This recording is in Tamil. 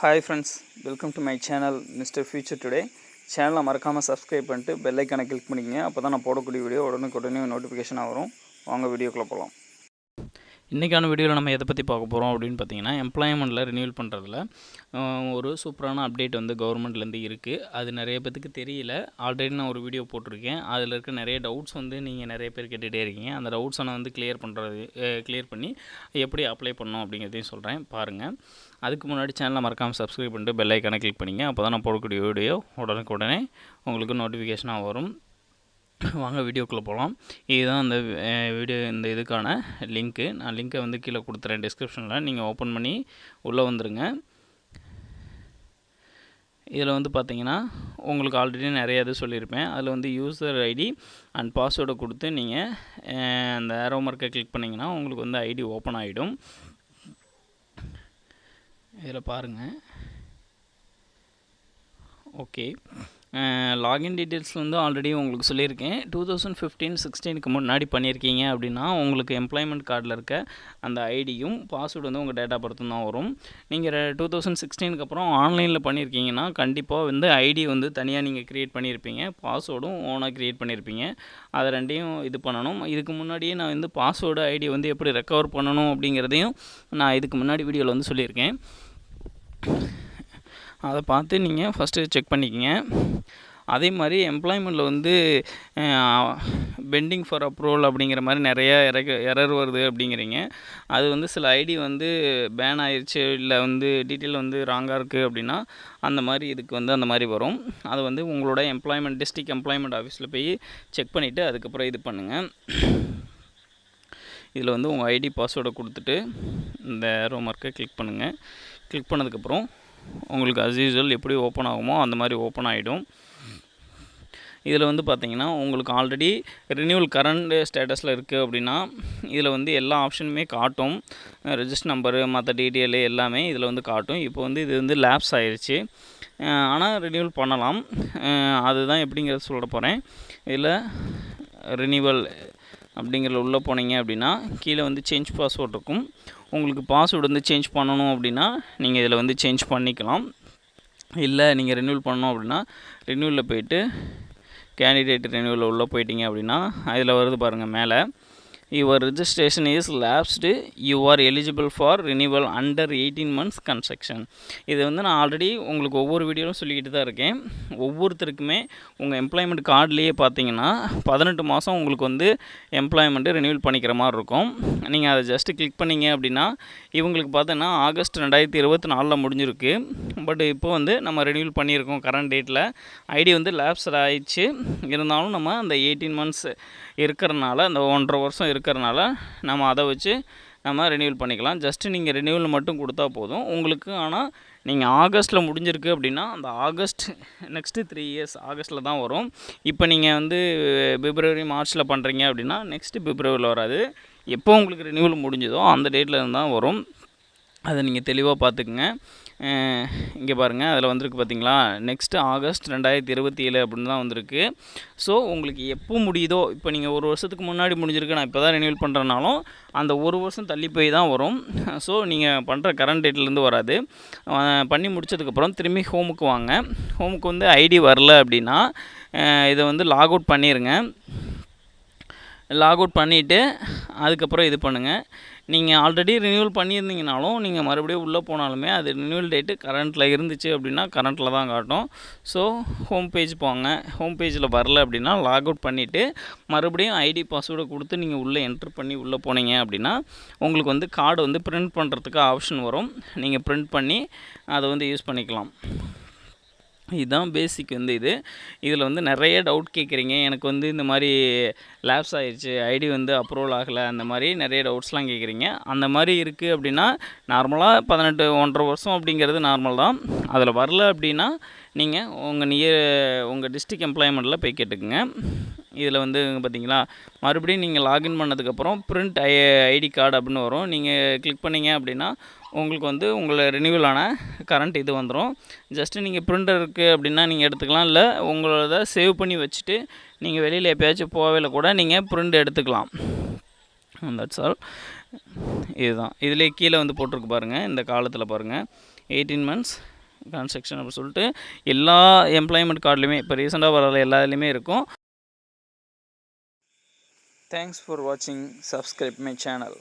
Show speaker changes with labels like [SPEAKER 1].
[SPEAKER 1] Hi friends welcome to my channel mister future today சேனலை மறக்காமல் சப்ஸ்கிரைப் பண்ணிட்டு பெல் கிளிக் பண்ணிக்கங்க. அப்போ தான் நான் போடக்கூடிய வீடியோ உடனுக்குடனே நோட்டிஃபிகேஷனாக வரும். வாங்க வீடியோக்குள்ளே போகலாம்
[SPEAKER 2] இன்றைக்கான வீடியோவில் நம்ம எதை பற்றி பார்க்க போகிறோம் அப்படின்னு பார்த்தீங்கன்னா எம்ப்ளாய்மெண்ட்டில் ரினியூல் பண்ணுறதுல ஒரு சூப்பரான அப்டேட் வந்து கவர்மெண்ட்லேருந்து இருக்குது அது நிறைய பேத்துக்கு தெரியல. ஆல்ரெடி நான் ஒரு வீடியோ போட்டிருக்கேன். அதில் இருக்க நிறைய டவுட்ஸ் வந்து நீங்கள் நிறைய பேர் கேட்டுகிட்டே இருக்கீங்க. அந்த டவுட்ஸை நான் வந்து கிளியர் பண்ணுறது கிளியர் பண்ணி எப்படி அப்ளை பண்ணோம் அப்படிங்கிறதையும் சொல்கிறேன் பாருங்கள் அதுக்கு முன்னாடி சேனலை மறக்காமல் சப்ஸ்கிரைப் பண்ணிட்டு பெல் ஐக்கானை கிளிக் பண்ணிங்க. அப்போ தான் நான் போடக்கூடிய வீடியோ உடனுக்குடனே உங்களுக்கு நோட்டிஃபிகேஷனாக வரும். வாங்க வீடியோக்குள்ளே போகலாம் இதுதான் அந்த வீடியோ இந்த இதுக்கான லிங்க்கு. நான் லிங்க்கை வந்து கீழே கொடுத்துறேன் டிஸ்கிரிப்ஷனில் நீங்கள் ஓப்பன் பண்ணி உள்ளே வந்துடுங்க இதில் வந்து பார்த்தீங்கன்னா உங்களுக்கு ஆல்ரெடி நிறைய இது சொல்லியிருப்பேன். அதில் வந்து யூசர் ஐடி அண்ட் பாஸ்வேர்டை கொடுத்து நீங்கள் அந்த ஏரோ மார்க்கை கிளிக் பண்ணிங்கன்னா உங்களுக்கு வந்து ஐடி ஓப்பன் ஆகிடும் இதில் பாருங்கள் ஓகே லாகின் டீட்டெயில்ஸ் வந்து ஆல்ரெடி உங்களுக்கு சொல்லியிருக்கேன். டூ தௌசண்ட் ஃபிஃப்டீன் சிக்ஸ்டீனுக்கு முன்னாடி பண்ணியிருக்கீங்க அப்படின்னா உங்களுக்கு எம்ப்ளாய்மெண்ட் கார்டில் இருக்க அந்த ஐடியும் பாஸ்வேர்டு வந்து உங்கள் டேட்டா பர்த்தும் தான் வரும். நீங்கள் டூ தௌசண்ட் சிக்ஸ்டீனுக்கு அப்புறம் ஆன்லைனில் பண்ணியிருக்கீங்கன்னா கண்டிப்பாக வந்து ஐடி வந்து தனியாக நீங்கள் க்ரியேட் பண்ணியிருப்பீங்க. பாஸ்வேர்டும் ஓனாக க்ரியேட் பண்ணியிருப்பீங்க. அதை ரெண்டையும் இது பண்ணணும். இதுக்கு முன்னாடியே நான் வந்து பாஸ்வேர்டு ஐடி வந்து எப்படி ரெக்கவர் பண்ணணும் அப்படிங்கிறதையும் நான் இதுக்கு முன்னாடி வீடியோவில் வந்து சொல்லியிருக்கேன். அதை பார்த்து நீங்கள் ஃபஸ்ட்டு செக் பண்ணிக்கங்க. அதே மாதிரி எம்ப்ளாய்மெண்ட்டில் வந்து பெண்டிங் ஃபார் அப்ரூவல் அப்படிங்கிற மாதிரி நிறையா இறக்க எரர் வருது அப்படிங்கிறீங்க. அது வந்து சில ஐடி வந்து பேன் ஆயிடுச்சு இல்லை வந்து டீட்டெயில் வந்து ராங்காக இருக்குது அப்படின்னா அந்த மாதிரி இதுக்கு வந்து அந்த மாதிரி வரும். அது வந்து உங்களோட எம்ப்ளாய்மெண்ட் டிஸ்ட்ரிக்ட் எம்ப்ளாய்மெண்ட் ஆஃபீஸில் போய் செக் பண்ணிவிட்டு அதுக்கப்புறம் இது பண்ணுங்கள் இதில் வந்து உங்கள் ஐடி பாஸ்வேர்டை கொடுத்துட்டு இந்த ஏரோ மார்க்கை கிளிக் பண்ணுங்கள் கிளிக் பண்ணதுக்கப்புறம் உங்களுக்கு அஸ் யூஸ்வல் எப்படி ஓப்பன் ஆகுமோ அந்த மாதிரி ஓப்பன் ஆகிடும் இதில் வந்து பார்த்தீங்கன்னா உங்களுக்கு ஆல்ரெடி ரினியூவல் கரண்ட் ஸ்டேட்டஸில் இருக்குது அப்படின்னா இதில் வந்து எல்லா ஆப்ஷனுமே காட்டும். ரெஜிஸ்டர் நம்பரு மற்ற டீட்டெயிலு எல்லாமே இதில் வந்து காட்டும். இப்போ வந்து இது வந்து லேப்ஸ் ஆயிடுச்சு ஆனால் ரினியூவல் பண்ணலாம். அதுதான் எப்படிங்கிறத சொல்ல போகிறேன் இதில் ரினியூவல் அப்படிங்கிற உள்ளே போனீங்க அப்படின்னா கீழே வந்து சேஞ்ச் பாஸ்வேர்ட் இருக்கும். உங்களுக்கு பாஸ்வேர்டு வந்து சேஞ்ச் பண்ணணும் அப்படின்னா நீங்கள் இதில் வந்து சேஞ்ச் பண்ணிக்கலாம். இல்லை நீங்கள் ரினியூல் பண்ணணும் அப்படின்னா ரினியூவலில் போயிட்டு கேண்டிடேட் ரினியூவலில் உள்ளே போயிட்டீங்க அப்படின்னா அதில் வருது பாருங்கள் மேலே. Your registration is lapsed you are eligible for renewal under eighteen months construction இது வந்து நான் ஆல்ரெடி உங்களுக்கு ஒவ்வொரு வீடியோவும் சொல்லிக்கிட்டு தான் இருக்கேன். ஒவ்வொருத்தருக்குமே உங்கள் எம்ப்ளாய்மெண்ட் கார்டுலேயே பார்த்தீங்கன்னா பதினெட்டு மாதம் உங்களுக்கு வந்து எம்ப்ளாய்மெண்ட்டு ரினியூவல் பண்ணிக்கிற மாதிரி இருக்கும். நீங்கள் அதை ஜஸ்ட்டு கிளிக் பண்ணிங்க அப்படின்னா இவங்களுக்கு பார்த்தீங்கன்னா ஆகஸ்ட் ரெண்டாயிரத்தி இருபத்தி நாலில் முடிஞ்சிருக்கு. பட் இப்போ வந்து நம்ம ரெனியூல் பண்ணியிருக்கோம் கரண்ட் டேட்டில் ஐடி வந்து லேப்ஸ் ஆயிடுச்சு. இருந்தாலும் நம்ம அந்த எயிட்டீன் மந்த்ஸ் இருக்கிறனால அந்த ஒன்றரை வருஷம் இருக்கிறனால நம்ம அதை வச்சு நம்ம ரினியூவல் பண்ணிக்கலாம். ஜஸ்ட்டு நீங்கள் ரினியூவல் மட்டும் கொடுத்தா போதும். உங்களுக்கு ஆனால் நீங்கள் ஆகஸ்ட்டில் முடிஞ்சிருக்கு அப்படின்னா அந்த ஆகஸ்ட் நெக்ஸ்ட்டு த்ரீ இயர்ஸ் ஆகஸ்ட்டில் தான் வரும். இப்போ நீங்கள் வந்து பிப்ரவரி மார்ச்சில் பண்ணுறீங்க அப்படின்னா நெக்ஸ்ட்டு பிப்ரவரியில் வராது. எப்போ உங்களுக்கு ரினியூவல் முடிஞ்சதோ அந்த டேட்டில் இருந்து தான் வரும். அதை நீங்கள் தெளிவாக பார்த்துக்குங்க. இங்கே பாருங்கள் அதில் வந்திருக்கு பார்த்தீங்களா? நெக்ஸ்ட்டு ஆகஸ்ட் ரெண்டாயிரத்தி இருபத்தி ஏழு அப்படின்னு தான் வந்திருக்கு. ஸோ உங்களுக்கு எப்போ முடியுதோ இப்போ நீங்கள் ஒரு வருஷத்துக்கு முன்னாடி முடிஞ்சிருக்கு நான் இப்போ தான் ரினியூல் பண்ணுறனாலும் அந்த ஒரு வருஷம் தள்ளி போய் தான் வரும். ஸோ நீங்கள் பண்ணுற கரண்ட் டேட்லேருந்து வராது. பண்ணி முடிச்சதுக்கப்புறம் திரும்பி ஹோமுக்கு வாங்க. ஹோமுக்கு வந்து ஐடி வரல அப்படின்னா இதை வந்து லாக் அவுட் பண்ணிடுங்க லாக் அவுட் பண்ணிவிட்டு அதுக்கப்புறம் இது பண்ணுங்கள் நீங்கள் ஆல்ரெடி ரினியூவல் பண்ணியிருந்தீங்கனாலும் நீங்கள் மறுபடியும் உள்ளே போனாலுமே அது ரினியூவல் டேட்டு கரண்ட்டில் இருந்துச்சு அப்படின்னா கரண்ட்டில் தான் காட்டும். ஸோ ஹோம் பேஜ் போங்க. ஹோம் பேஜில் வரல அப்படின்னா லாக் அவுட் பண்ணிவிட்டு மறுபடியும் ஐடி பாஸ்வேர்டை கொடுத்து நீங்கள் உள்ளே என்ட்ரு பண்ணி உள்ளே போனீங்க அப்படின்னா உங்களுக்கு வந்து கார்டு வந்து பிரிண்ட் பண்ணுறதுக்கு ஆப்ஷன் வரும். நீங்கள் பிரிண்ட் பண்ணி அதை வந்து யூஸ் பண்ணிக்கலாம். இதுதான் பேசிக் வந்து இது. இதில் வந்து நிறைய டவுட் கேட்குறீங்க எனக்கு வந்து இந்த மாதிரி லேப்ஸ் ஆயிடுச்சு ஐடி வந்து அப்ரூவல் ஆகலை. அந்த மாதிரி நிறைய டவுட்ஸ்லாம் கேட்குறீங்க அந்த மாதிரி இருக்குது அப்படின்னா நார்மலாக பதினெட்டு ஒன்றரை வருஷம் அப்படிங்கிறது நார்மல் தான். அதில் வரல அப்படின்னா நீங்கள் உங்கள் நியர் உங்கள் டிஸ்ட்ரிக் எம்ப்ளாய்மெண்ட்டில் போய் கேட்டுக்குங்க. இதில் வந்து பார்த்தீங்களா மறுபடியும் நீங்கள் லாகின் பண்ணதுக்கப்புறம் பிரிண்ட் ஐ ஐடி கார்டு அப்படின்னு வரும். நீங்கள் கிளிக் பண்ணிங்க அப்படின்னா உங்களுக்கு வந்து உங்களை ரினியூவலான கரண்ட் இது வந்துடும் ஜஸ்ட்டு நீங்கள் பிரிண்டர் இருக்குது அப்படின்னா நீங்கள் எடுத்துக்கலாம். இல்லை உங்களோட சேவ் பண்ணி வச்சுட்டு நீங்கள் வெளியில் எப்போயாச்சும் போகல கூட நீங்கள் பிரிண்ட் எடுத்துக்கலாம். தட்ஸ் ஆல் இதுதான். இதிலே கீழே வந்து போட்டிருக்கு பாருங்கள் இந்த காலத்தில் பாருங்கள் எயிட்டீன் மந்த்ஸ் கன்ஸ்ட்ரக்ஷன் அப்படி சொல்லிட்டு எல்லா எம்ப்ளாய்மெண்ட் கார்டுலையுமே இப்போ ரீசெண்டாக வர எல்லா இதுலேயுமே இருக்கும்.
[SPEAKER 1] தேங்க்ஸ் ஃபார் வாட்சிங் சப்ஸ்கிரைப் மை சேனல்